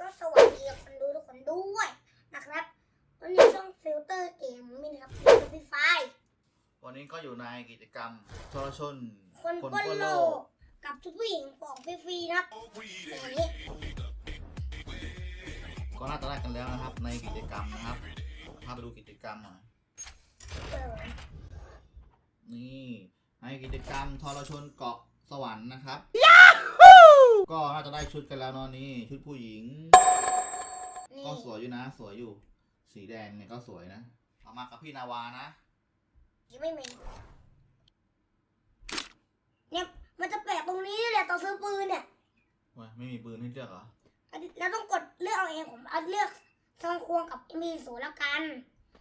ก็สวัสดีคนดูทุกคนด้วยนะครับ วันนี้ช่องฟิลเตอร์เกมมินะครับฟิลไฟวันนี้ก็อยู่ในกิจกรรมทรชน คนปล้นโลกกับชุดผู้หญิงของฟรีๆนะครับอย่างนี้ก็น่าจะได้กันแล้วนะครับ ในกิจกรรมนะครับพาไปดูกิจกรรมหน่อยเออนี่ในกิจกรรมทรชนเกาะสวรรค์นะครับ ก็น่าจะได้ชุดกันแล้วเนอะนี่ชุดผู้หญิง นี่ก็สวยอยู่นะ สวยอยู่ สีแดงเนี่ยก็สวยนะเอามากับพี่นาวานะ ยังไม่เหม็นเนี่ยมันจะแปลกตรงนี้นี่แหละตอนซื้อปืนเนี่ยเว้ยไม่มีปืนให้เลือกเหรอ อันนี้เราต้องกดเลือกเอาเองผมเอาเลือกซองควงกับมีศูนย์แล้วกัน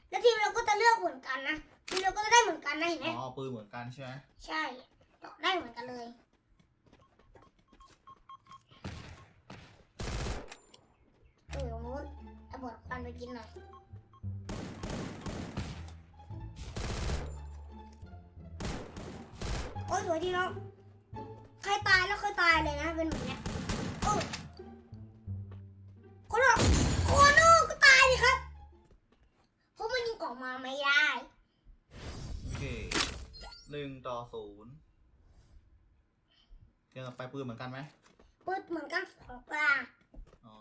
แล้วทีมเราก็จะเลือกเหมือนกันนะทีมเราก็จะได้เหมือนกันนะเห็นไหมอ๋อปืนเหมือนกันใช่ไหม ใช่ได้เหมือนกันเลย กินหน่อยโอ้ยสวยดีเนาะใครตายแล้วเคยตายเลยนะเป็นแบบเนี้ยโอ้ยคนออกคนออกก็ตายดิครับเพราะมันยิงออกมาไม่ได้โอเคหนึ่งต่อศูนย์เกมต่อไปปืนเหมือนกันไหมปืนเหมือนกันสองตาอ๋อ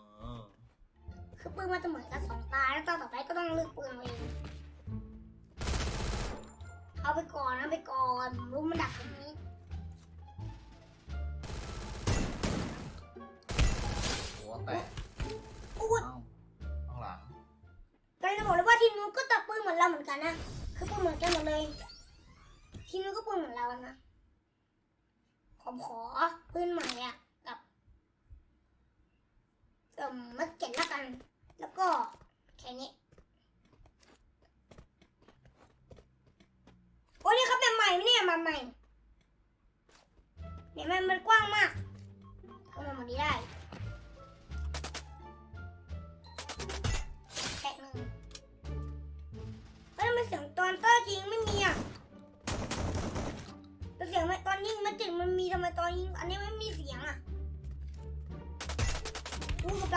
คือปืนมันจะเหมือนกันสองตาแล้วตอนต่อไปก็ต้องเลือกปืนเอาเองเอาไปก่อนเอาไปก่อนผมรู้มันดักตรงนี้หัวแตกอู้ดเอ้าข้างหลังกำลังจะบอกเลยว่าทีมนู้นก็ตัดปืนเหมือนเราเหมือนกันนะคือปืนเหมือนกันหมดเลยทีมนู้นก็ปืนเหมือนเรานะผมขอปืนใหม่อะกับเอ่มมัดเก็ตละกัน แล้วก็แค่นี้โอ้ยนี่ครับแบบใหม่ไหมเนี่ยแบบใหม่เนี่ยมันมันกว้างมากเข้ามาหมดนี้ได้แตะหนึ่งแล้วทำไมเสียงตอนเตอร์จริงไม่มีอะแต่เสียงไม่ตอนยิงมันติดมันมีทำไมตอนยิงอันนี้ไม่มีเสียงอะรู้กับไ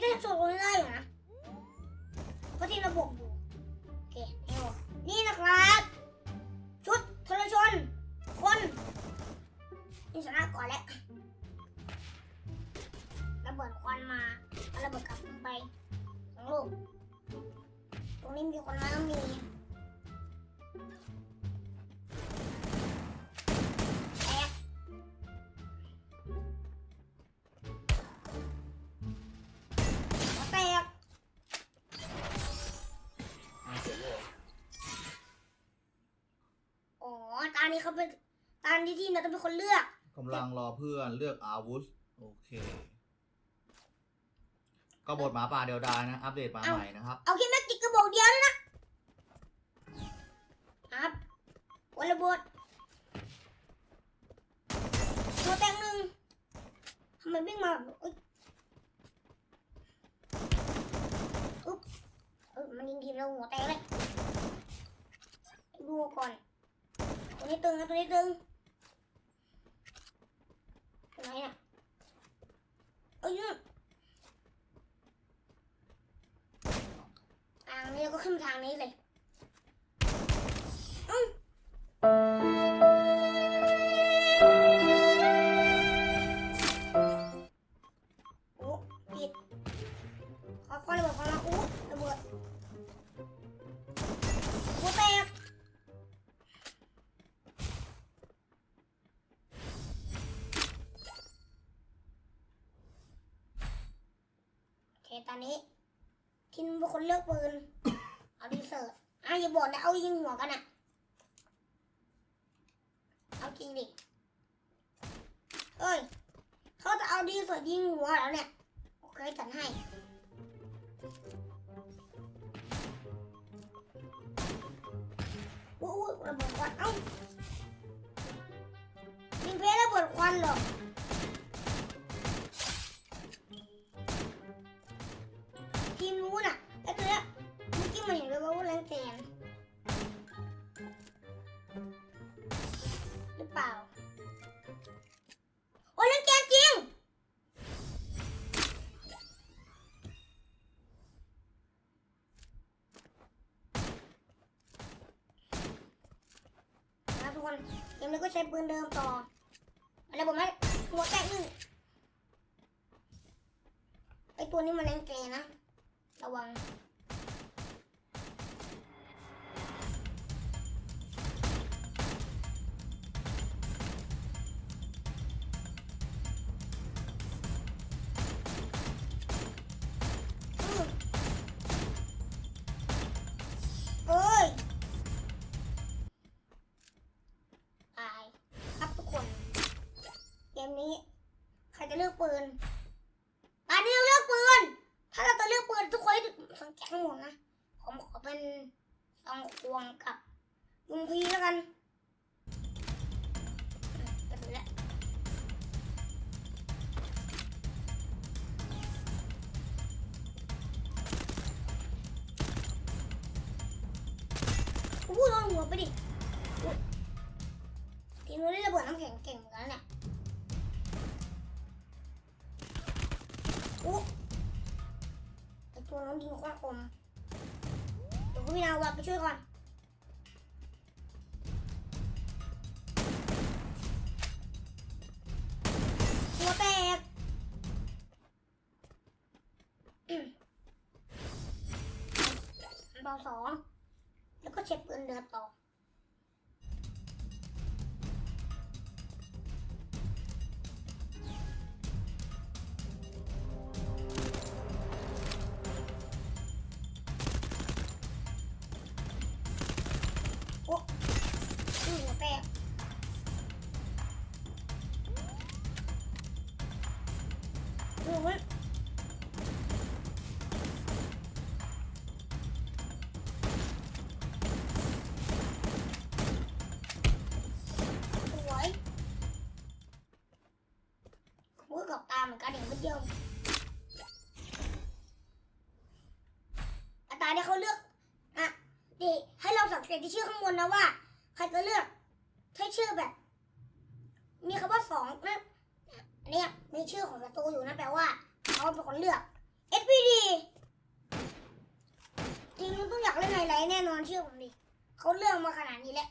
ไอ้ได้โชว์ตรงนี้ได้อยู่นะเพราะที่ระบบอยู่โอเคนี่นี่นะครับ ชุดทรชน คนนี่ชนะก่อนแล้วระเบิดควันมาเอาระเบิดกลับไปสองลูกตรงนี้มีคนมาต้องมี นี้เขาเป็นตานี้ที่เราต้องเป็นคนเลือก กำลังรอเพื่อนเลือกอาวุธ โอเค ก็บทหมาป่าเดียวดายนะ อัปเดตมาใหม่นะครับ เอาแค่แม็กติกกระบอกเดียวเลยนะครับวันระเบิดตัวแตงหนึ่งทำไมวิ่งมาแบบเอ้ยอุ๊บเออมันยิงทีเราหัวแตกเลยดูก่อนตัว นี้ตึงนะตัวนี้ตึงตัวไหนน่ะเอ้ยนู่นทางนี้ก็ขึ้นทางนี้เลย เคตอนนี้ทินเป็นคนเลือกปืน เอาดีเซิร์ตอะอย่าบอกนะเอายิงหัวกันอะเอาจริงดิเอ้ยเขาจะเอาดีเซิร์ตยิงหัวแล้วเนี่ยโอเคจัดให้อู้อู้ระเบิดควันเอ้ายิงเพลระเบิดควันเหรอ คนเกมนี้ก็ใช้ปืนเดิมต่ออะไรผมไม้หัวแตกหนึ่งไอตัวนี้มันแรงแกนะ ระวัง ปืนตอนนี้เราเลือกปืน ถ้าเราจะเลือกปืนทุกคนสังเกตทั้งหมดนะ ผมขอเป็นซองควงกับยุงพีแล้วกันกันแล้วอู้โดนหัวไปดิทีมเราได้ระเบิดน้ำแข็งเก่งเหมือนกันเนี่ย อู้ไอตัวน้องยิงโคตรคมเดี๋ยวพี่นาวาไปช่วยก่อนหัวแตกอืมเบาสองแล้วก็เช็ดปืนเดือดต่อ โอ้ยสวยมือกับตาเหมือนกันอย่างเมื่เดียวอาตาเนี่ยเขาเลือกอะดิให้เราสังเกตที่ชื่อข้างบนนะว่า ใครจะเลือกถ้าชื่อแบบ มีคำว่าสองนะเนี่ย มีชื่อของศัตรูอยู่นะแปลว่า เขาเป็นคนเลือก SPD ทีมนู้ต้องอยากเล่นไฮไลท์แน่นอนเชื่อผมดิเขาเลือกมาขนาดนี้แล้ว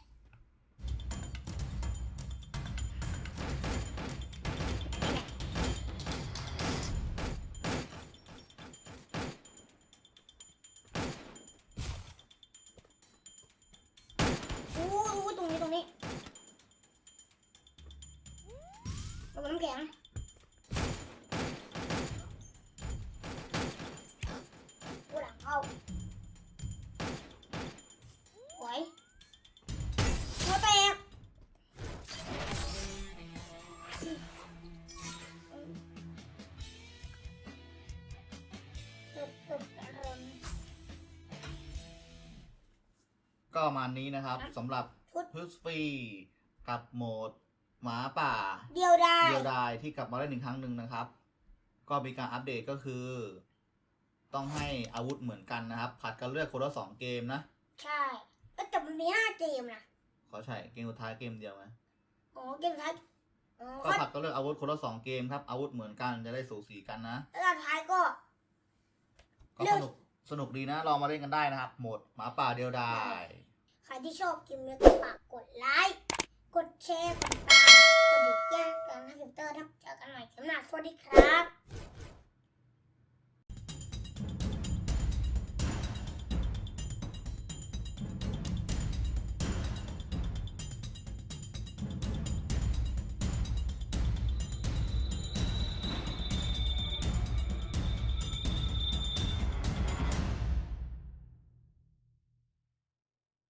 อู้ตรงนี้ตรงนี้ลงน้ำแข็ง ประมาณนี้นะครับครับสำหรับชุดพุสฟรีกับโหมดหมาป่า เดียวได้เดียวดายที่กลับมาได้หนึ่งครั้งหนึ่งนะครับ ก็มีการอัปเดตก็คือ ต้องให้อาวุธเหมือนกันนะครับผัดกันเลือกคนละสองเกมนะ ใช่เอ้ยแต่มันมีห้าเกมนะขอใช่เกมสุดท้ายเกมเดียวไหมอ๋อเกมสุดท้ายอ๋อก็ผัดกันเลือกอาวุธคนละสองเกมครับอาวุธเหมือนกันจะได้สูสีกันนะแล้วสุดท้ายก็ ก็เลืสอกนุกสนุกดีนะลองมาเล่นกันได้นะครับ โหมดหมาป่าเดียวดายใครที่ชอบคลิปนี้ก็ฝากกดไลค์ กดแชร์ กดติดตาม กดดิ่งแจ้งเตือนให้ฟิลเตอร์ถ้าเจอกันใหม่คลิปหน้าสวัสดีครับ